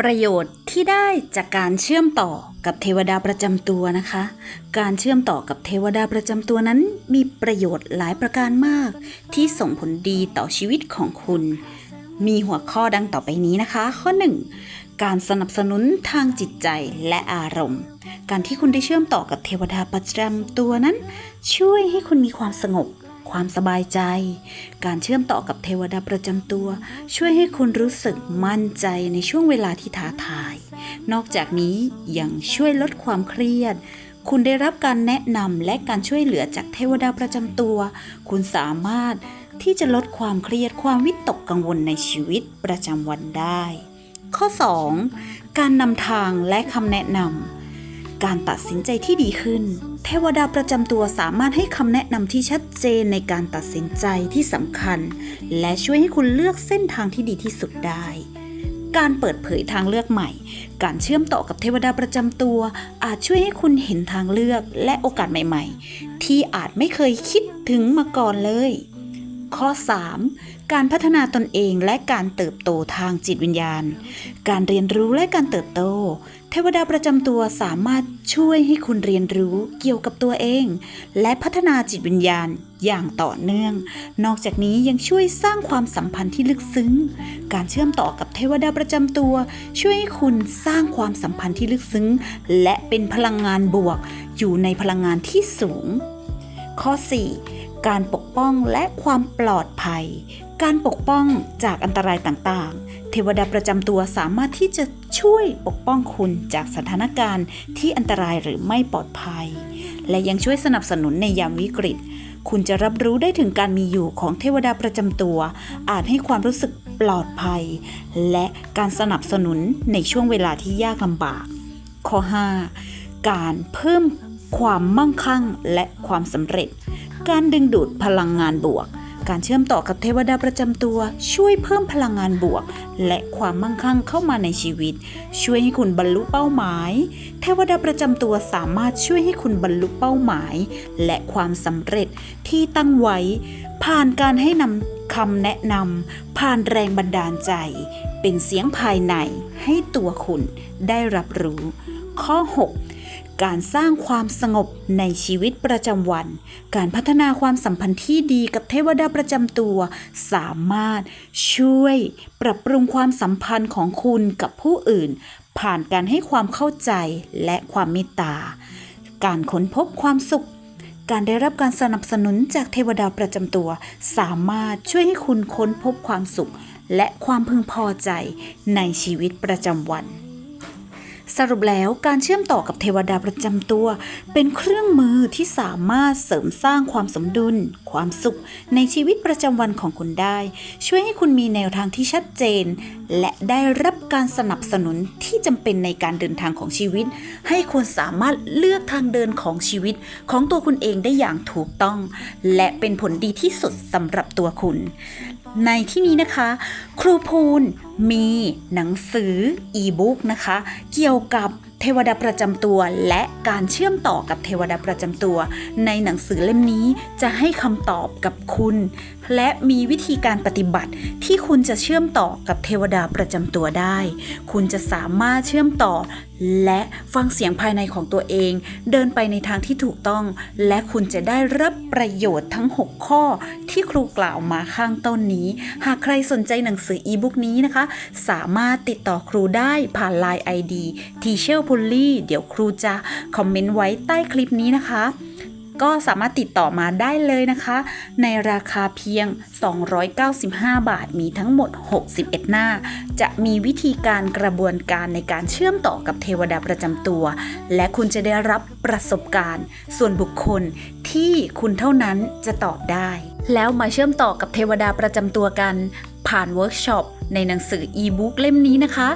ประโยชน์ที่ได้จากการเชื่อมต่อกับเทวดาประจำตัวนะคะ การเชื่อมต่อกับเทวดาประจำตัวนั้นมีประโยชน์หลายประการมาก ที่ส่งผลดีต่อชีวิตของคุณ มีหัวข้อดังต่อไปนี้นะคะ ข้อ 1. การสนับสนุนทางจิตใจและอารมณ์ การที่คุณได้เชื่อมต่อกับเทวดาประจำตัวนั้น ช่วยให้คุณมีความสงบ ความสบายใจ การเชื่อมต่อกับเทวดาประจำตัว ช่วยให้คุณรู้สึกมั่นใจในช่วงเวลาที่ท้าทาย นอกจากนี้ยังช่วยลดความเครียด คุณได้รับการแนะนำและการช่วยเหลือจากเทวดาประจำตัว คุณสามารถที่จะลดความเครียดความวิตกกังวลในชีวิตประจำวันได้ ข้อ 2. การนำทางและคำแนะนำการตัดสินใจที่ดีขึ้น เทวดาประจำตัวสามารถให้คำแนะนำที่ชัดเจนในการตัดสินใจที่สำคัญ และช่วยให้คุณเลือกเส้นทางที่ดีที่สุดได้ การเปิดเผยทางเลือกใหม่ การเชื่อมต่อกับเทวดาประจำตัว อาจช่วยให้คุณเห็นทางเลือกและโอกาสใหม่ ๆ ที่อาจไม่เคยคิดถึงมาก่อนเลย ข้อ 3. การพัฒนาตนเองและการเติบโตทางจิตวิญญาณ การเรียนรู้และการเติบโต เทวดาประจำตัวสามารถช่วยให้คุณเรียนรู้เกี่ยวกับตัวเอง และพัฒนาจิตวิญญาณอย่างต่อเนื่อง นอกจากนี้ยังช่วยสร้างความสัมพันธ์ที่ลึกซึ้ง การเชื่อมต่อกับเทวดาประจำตัว ช่วยให้คุณสร้างความสัมพันธ์ที่ลึกซึ้ง และเป็นพลังงานบวก อยู่ในพลังงานที่สูง ข้อ 4. การปกป้องและความปลอดภัย การปกป้องจากอันตรายต่างๆ เทวดาประจำตัวสามารถที่จะช่วยปกป้องคุณจากสถานการณ์ที่อันตรายหรือไม่ปลอดภัย และยังช่วยสนับสนุนในยามวิกฤต คุณจะรับรู้ได้ถึงการมีอยู่ของเทวดาประจำตัว อาจให้ความรู้สึกปลอดภัย และการสนับสนุนในช่วงเวลาที่ยากลำบาก ข้อ 5. การเพิ่มความมั่งคั่งและความสำเร็จ การดึงดูดพลังงานบวก การเชื่อมต่อกับเทวดาประจำตัว ช่วยเพิ่มพลังงานบวก และความมั่งคั่งเข้ามาในชีวิต ช่วยให้คุณบรรลุเป้าหมาย เทวดาประจำตัวสามารถช่วยให้คุณบรรลุเป้าหมาย และความสำเร็จที่ตั้งไว้ ผ่านการให้นำคำแนะนำผ่านแรงบันดาลใจ เป็นเสียงภายในให้ตัวคุณได้รับรู้ ข้อ 6 การสร้างความสงบในชีวิตประจำวัน การพัฒนาความสัมพันธ์ที่ดีกับเทวดาประจำตัว สามารถช่วยปรับปรุงความสัมพันธ์ของคุณกับผู้อื่น ผ่านการให้ความเข้าใจและความเมตตา การค้นพบความสุข การได้รับการสนับสนุนจากเทวดาประจำตัว สามารถช่วยให้คุณค้นพบความสุข และความพึงพอใจในชีวิตประจำวัน สรุปแล้วการเชื่อมต่อกับเทวดาประจำตัว เป็นเครื่องมือที่สามารถเสริมสร้างความสมดุล ความสุข ในชีวิตประจำวันของคุณได้ ช่วยให้คุณมีแนวทางที่ชัดเจน และได้รับการสนับสนุนที่จำเป็นในการเดินทางของชีวิต ให้คุณสามารถเลือกทางเดินของชีวิต ของตัวคุณเองได้อย่างถูกต้อง และเป็นผลดีที่สุดสำหรับตัวคุณ ในที่นี้นะคะ ครูพูน มีหนังสืออีบุ๊กนะคะ เกี่ยวกับเทวดาประจำตัว และการเชื่อมต่อกับเทวดาประจำตัว ในหนังสือเล่มนี้จะให้คำตอบกับคุณ และมีวิธีการปฏิบัติที่คุณจะเชื่อมต่อกับเทวดาประจำตัวได้ คุณจะสามารถเชื่อมต่อ และฟังเสียงภายในของตัวเอง เดินไปในทางที่ถูกต้อง และคุณจะได้รับประโยชน์ทั้ง 6 ข้อที่ครูกล่าวมาข้างต้นนี้ หากใครสนใจหนังสืออีบุ๊กนี้นะคะสามารถติดต่อครูได้ผ่าน Line ID t e a c h e r p u l l y เดี๋ยวครูจะคอมเมนต์ไว้ใต้คลิปนี้นะคะ ก็สามารถติดต่อมาได้เลยนะคะ ในราคาเพียง 295 บาทมีทั้งหมด 61 หน้า จะมีวิธีการกระบวนการในการเชื่อมต่อกับเทวดาประจำตัว และคุณจะได้รับประสบการณ์ ส่วนบุคคลที่คุณเท่านั้นจะตอบได้ แล้วมาเชื่อมต่อกับเทวดาประจำตัวกัน ผ่านเวิร์กช็อป ในหนังสืออีบุ๊กเล่มนี้นะคะ